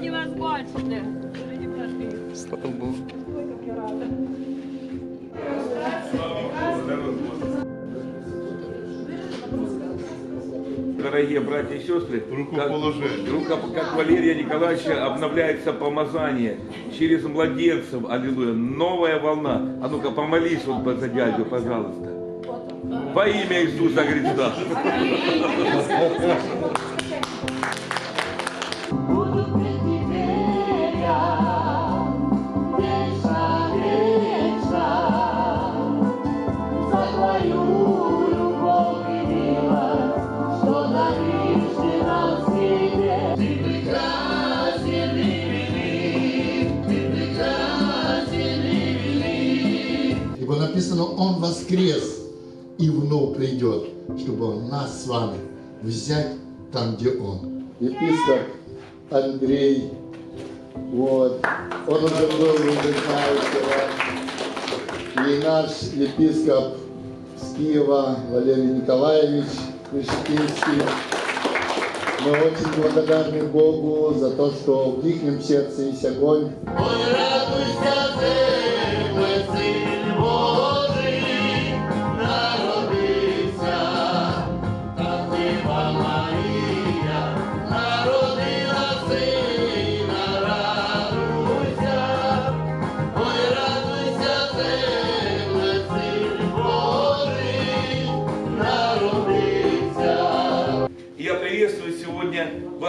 раді вас бачити. Слава Богу. Дорогие братья и сестры, как, вдруг, как, как Валерия Николаевича обновляется помазание через младенцев, аллилуйя, новая волна. А ну-ка помолись вот за дядю, пожалуйста. Во имя Иисуса Христа. Написано, Он воскрес и вновь придет, чтобы Он нас с вами взять там, где Он. Епископ Андрей, вот, он уже был, вы знаете. И наш епископ с Киева Валерий Николаевич Криштинский. Мы очень благодарны Богу за то, что в их сердце есть огонь, Ой, радуйся,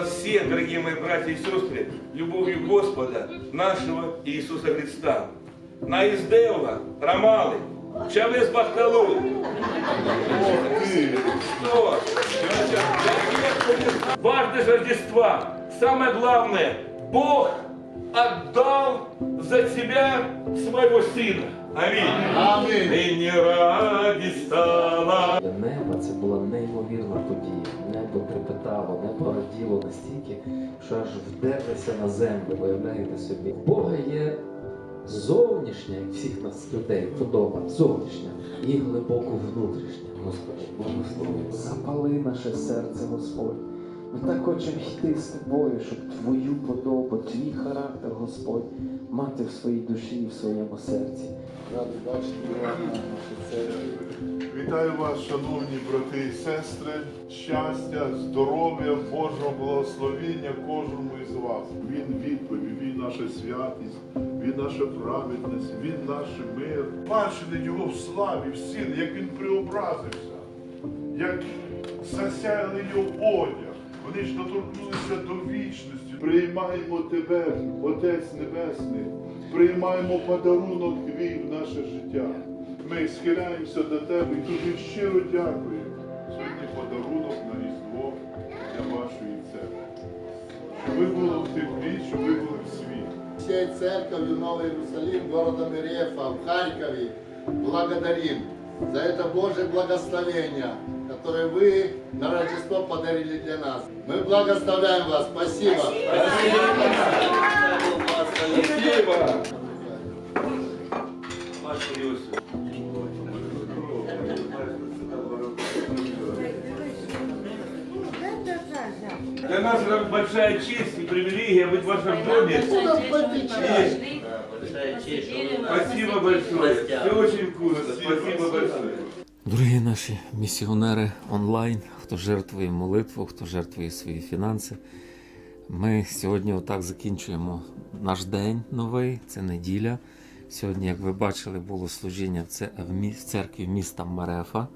вас всех, дорогие мои братья и сестры, любовью Господа нашего Иисуса Христа. На Издевла, Ромалы, Чавес Бахталу. Что? Важность Рождества. Самое главное, Бог отдал за тебя своего Сына. Аминь. Аминь. И не ради стала Для неба це була неймовірна подія. Небо трепетало, небо раділо настільки, що аж вдерлося на землю, виявляєте собі. В Бога є зовнішня, як всіх нас людей, подоба, зовнішня і глибоко внутрішня. Господи, благослови. Запали наше серце, Господь. Ми так хочемо йти з тобою, щоб твою подобу, твій характер, Господь, мати в своїй душі і в своєму серці. Радий бачити вас на нашій церкві. Вітаю вас, шановні брати і сестри, щастя, здоров'я, Божого благословення кожному із вас. Він відповідь, він наша святість, він наша праведність, він наш мир. Бачили його в славі, в силі, як він преобразився, як засяяли його одяг. Вони ж доторкнулися до вічності. Приймаємо тебе, Отець Небесний, приймаємо подарунок твій в наше життя. Ми схиляємося до тебе і тобі щиро дякуємо. Сьогодні подарунок на Різдво для вашої церкви. Щоб ви були в теплі, щоб ви були в світі. всей церковью Новый Иерусалим, городом Ирефа, в Харькове, благодарим за это Божье благословение, которое вы на Рождество подарили для нас. Мы благословляем вас. Спасибо. Спасибо. Иосиф. Для нас это большая честь и привилегия быть в вашем доме. Спасибо большое. Все очень вкусно. Наші місіонери онлайн, хто жертвує молитву, хто жертвує свої фінанси. Ми сьогодні отак закінчуємо наш день новий, це неділя. Сьогодні, як ви бачили, було служіння в церкві міста Марефа,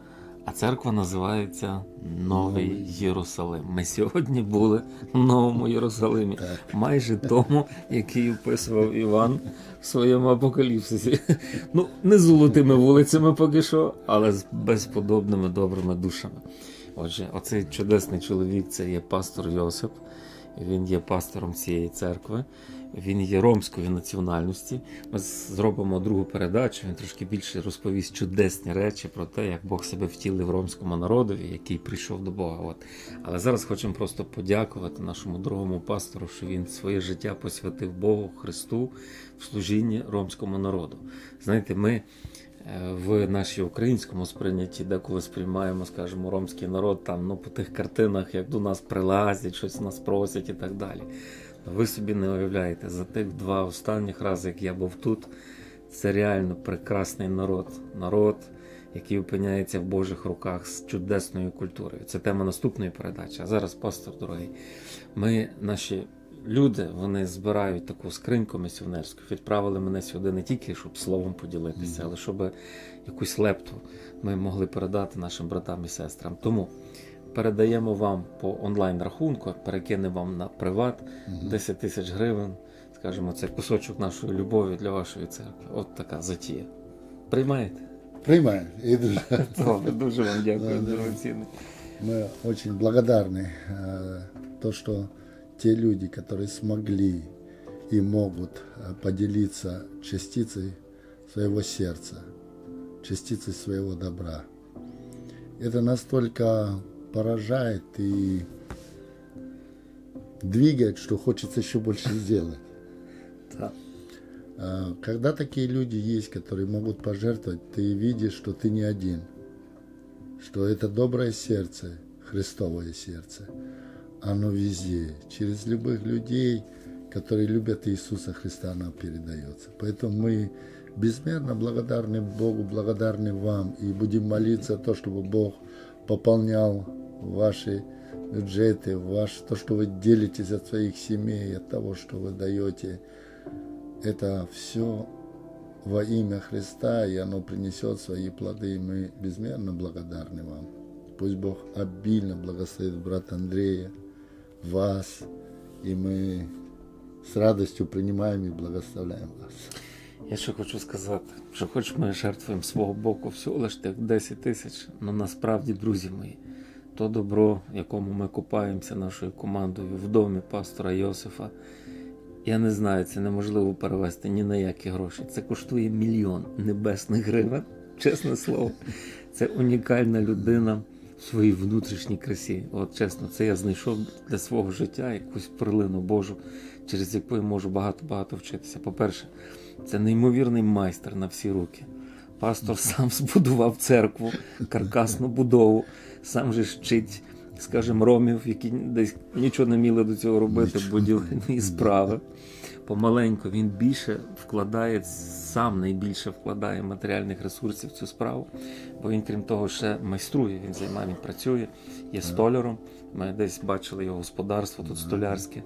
а церква називається Новий Єрусалим. Ми сьогодні були в Новому Єрусалимі, майже тому, який описував Іван в своєму апокаліпсисі. Ну, не золотими вулицями поки що, але з безподобними добрими душами. Отже, оцей чудесний чоловік це є пастор Йосип. Він є пастором цієї церкви. Він є ромської національності. Ми зробимо другу передачу. Він трошки більше розповість чудесні речі про те, як Бог себе втілив ромському народові, який прийшов до Бога. От. Але зараз хочемо просто подякувати нашому другому пастору, що він своє життя посвятив Богу Христу в служінні ромському народу. Знаєте, ми в нашій українському сприйнятті деколи сприймаємо, скажімо, ромський народ там ну по тих картинах, як до нас прилазять, щось нас просять і так далі. Ви собі не уявляєте, за тих два останніх рази, як я був тут, це реально прекрасний народ. Народ, який опиняється в Божих руках з чудесною культурою. Це тема наступної передачі. А зараз, пастор дорогий, ми, наші люди, вони збирають таку скриньку місіонерську, відправили мене сюди не тільки, щоб словом поділитися, але щоб якусь лепту ми могли передати нашим братам і сестрам. Тому передаємо вам по онлайн-рахунку, перекинемо вам на приват 10 тисяч гривень. Скажімо, це кусочок нашої любові для вашої церкви. От така затія. Приймаєте? Принимаем. И друзья, Добре, дуже вам дякую, Да, да. дорогоцінний. Мы очень благодарны, э, то, что те люди, которые смогли и могут э, поделиться частицей своего сердца, частицей своего добра. Это настолько поражает и двигает, что хочется еще больше сделать. Так. А, Когда такие люди есть, которые могут пожертвовать, ты видишь, что ты не один, что это доброе сердце, Христовое сердце, оно везде, через любых людей, которые любят Иисуса Христа, оно передается. Поэтому мы безмерно благодарны Богу, благодарны вам и будем молиться то, чтобы Бог пополнял ваши бюджеты, ваш, то, что вы делитесь от своих семей, от того, что вы даете это все во имя Христа, и оно принесет свои плоды, и мы безмерно благодарны вам. Пусть Бог обильно благословит брата Андрея, вас, и мы с радостью принимаем и благословляем вас. Я ще хочу сказати, що хоч ми жертвуємо свого боку всього лиш тих 10 тисяч, але насправді, друзі мої, то добро, в якому ми купаємося нашою командою в домі пастора Йосифа, я не знаю, це неможливо перевести ні на які гроші. Це коштує мільйон небесних гривень, чесне слово. Це унікальна людина своїй внутрішній красі. От чесно, це я знайшов для свого життя якусь перлину Божу, через яку я можу багато-багато вчитися. По-перше, це неймовірний майстер на всі руки. Пастор сам збудував церкву, каркасну будову, сам же ж вчить, скажімо, ромів, які десь нічого не вміли до цього робити, будівельної справи. Помаленьку він більше вкладає, сам найбільше вкладає матеріальних ресурсів в цю справу, бо він, крім того, ще майструє, він займає, він працює, є столяром. Ми десь бачили його господарство тут столярське.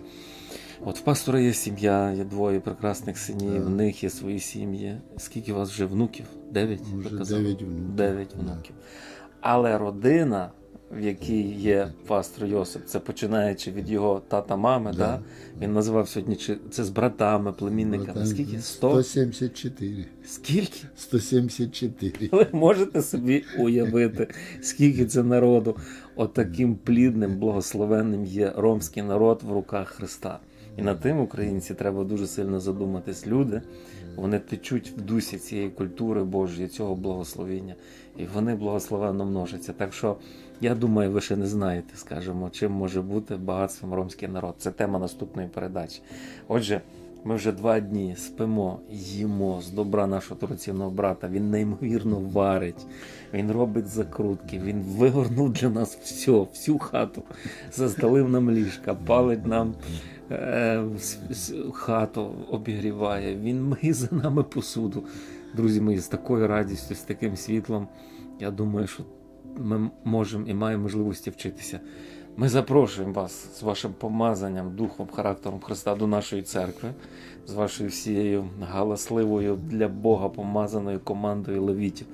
От в пастора є сім'я, є двоє прекрасних синів, в них є свої сім'ї. Скільки у вас вже внуків? Дев'ять? Дев'ять внуків. Дев'ять внуків. Але родина, в якій є пастор Йосип, це починаючи від його тата мами, да. Да. він називав сьогодні чи- це з братами, племінниками. Братан, Скільки? Сто? 174. Скільки? 174. Ви можете собі уявити, скільки це народу. Отаким плідним, благословенним є ромський народ в руках Христа. І над тим українці треба дуже сильно задуматись. Люди вони течуть в дусі цієї культури Божої, цього благословіння, і вони благословенно множаться. Так що я думаю, ви ще не знаєте, скажімо, чим може бути багатством ромський народ. Це тема наступної передачі. Отже. Ми вже два дні спимо, їмо з добра нашого дорогоцінного брата. Він неймовірно варить, він робить закрутки, він вигорнув для нас все, всю хату, застелив нам ліжка, палить нам е, хату, обігріває. Він миє за нами посуду. Друзі мої, з такою радістю, з таким світлом. Я думаю, що ми можемо і маємо можливості вчитися. Ми запрошуємо вас з вашим помазанням, духом, характером Христа до нашої церкви, з вашою всією галасливою для Бога помазаною командою левітів.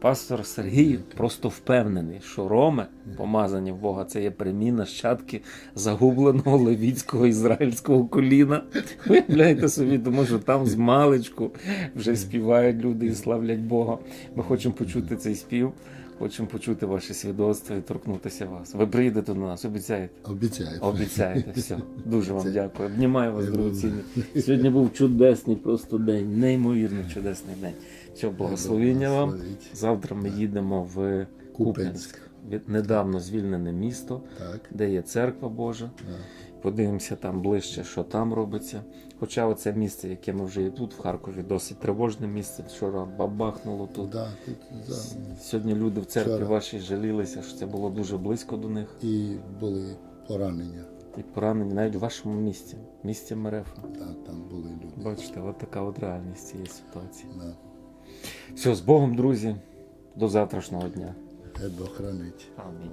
Пастор Сергій просто впевнений, що Роми, помазані в Бога, це є прямі нащадки загубленого левітського ізраїльського коліна. Уявляєте собі, тому що там з маличку вже співають люди і славлять Бога. Ми хочемо почути цей спів. Хочемо почути ваше свідоцтво і торкнутися вас. Ви приїдете до нас, обіцяєте? Обіцяєте. Обіцяєте, все. Дуже вам дякую. Обнімаю вас, дорогоцінні. Сьогодні був чудесний просто день, неймовірно чудесний день. Все, благословіння вам. Завтра ми їдемо в Куп'янськ. Недавно звільнене місто, Так. де є церква Божа. Да. Подивимося там ближче, що там робиться. Хоча оце місце, яке ми вже є тут, в Харкові, досить тривожне місце. Вчора бабахнуло тут. Да, тут, да. Сьогодні люди в церкві Вчора. вашій жалілися, що це було дуже близько до них. І були поранення. і поранені навіть в вашому місті, місті Мерефа. Так, там були люди. Бачите, от така от реальність цієї ситуації. Да. Все, з Богом, друзі, до завтрашнього дня. Хай Бог. Амінь.